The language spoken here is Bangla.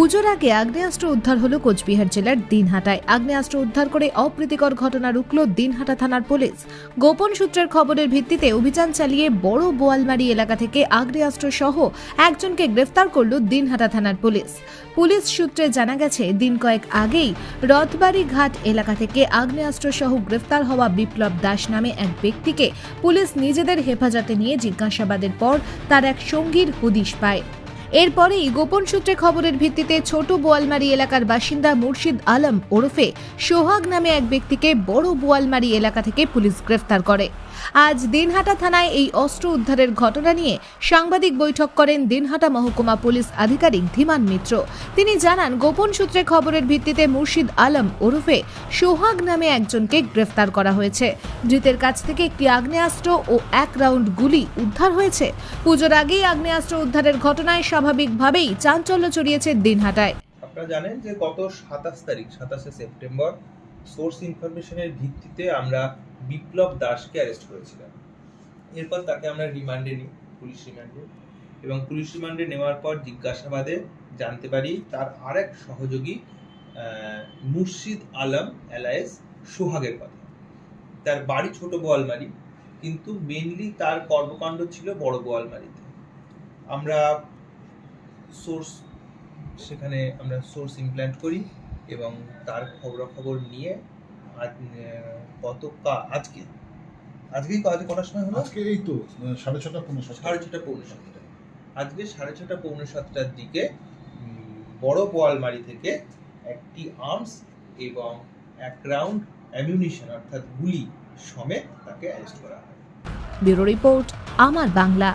পুজোর আগে আগ্নেয়াস্ত্র উদ্ধার হলো কোচবিহার জেলার দিনহাটায়। আগ্নেয়াস্ত্র উদ্ধার করে অপ্রীতিকর ঘটনা রুখল দিনহাটা থানার পুলিশ। গোপন সূত্রের খবরের ভিত্তিতে অভিযান চালিয়ে বড় বোয়ালমারি এলাকা থেকে আগ্নেয়াস্ত্র সহ একজনকে গ্রেফতার করল দিনহাটা থানার পুলিশ। পুলিশ সূত্রে জানা গেছে, দিন কয়েক আগেই রথবাড়ি ঘাট এলাকা থেকে আগ্নেয়াস্ত্র সহ গ্রেফতার হওয়া বিপ্লব দাস নামে এক ব্যক্তিকে পুলিশ নিজেদের হেফাজতে নিয়ে জিজ্ঞাসাবাদের পর তার এক সঙ্গীর হদিশ পায়। এরপরেই গোপন সূত্রে খবরের ভিত্তিতে ছোট বোয়ালমারি এলাকার বাসিন্দা মুর্শিদ আলম ওরফে সোহাগ নামে এক ব্যক্তিকে বড় বোয়ালমারি এলাকা থেকে পুলিশ গ্রেফতার করে। আজ দিনহাটা থানায় এই অস্ত্র উদ্ধারের ঘটনা নিয়ে সাংবাদিক বৈঠক করেন দিনহাটা মহকুমা পুলিশ আধিকারিক ধীমান মিত্র। তিনি জানান, গোপন সূত্রে খবরের ভিত্তিতে মুর্শিদ আলম ওরফে সোহাগ নামে একজনকে গ্রেফতার করা হয়েছে। ধৃতের কাছ থেকে একটি আগ্নেয়াস্ত্র ও এক রাউন্ড গুলি উদ্ধার হয়েছে। পুজোর আগেই আগ্নেয়াস্ত্র উদ্ধারের ঘটনায় স্বাভাবিকভাবেই চাঞ্চল্য ছড়িয়েছে দিনহাটায়। আপনারা জানেন যে গত সাতাশ তারিখ, সাতাশে সেপ্টেম্বর সোর্স ইনফরমেশনের ভিত্তিতে আমরা বিপ্লব দাসকে অ্যারেস্ট করেছিলাম। এরপর তাকে আমরা রিমান্ডে নিই, পুলিশ রিমান্ডে। এবং পুলিশ রিমান্ডে নেওয়ার পর জিজ্ঞাসাবাদে জানতে পারি তার আরেক সহযোগী মুর্শিদ আলম এলায়েস সোহাগের কথা। তার বাড়ি ছোট বোয়ালমারি কিন্তু মেনলি তার কর্মকাণ্ড ছিল বড় বোয়ালমারিতে আমরা সোর্স সেখানে আমরা সোর্স ইমপ্ল্যান্ট করি এবং তার খবরাখবর নিয়ে আজ গত কা- আজকে আজকেই আজকে কটার সময় হলো? আজকে এই তো সাড়ে ছটা পনেরো সাতটা। সাড়ে ছটা পৌনে সাতটা। আজকে সাড়ে ছটা পৌনে সাতটার দিকে বড় বোয়ালমারি থেকে একটি আর্মস এবং এক রাউন্ড অ্যামিউনিশন অর্থাৎ গুলি সমেত তাকে অ্যারেস্ট করা হয়। ব্যুরো রিপোর্ট আমার বাংলা।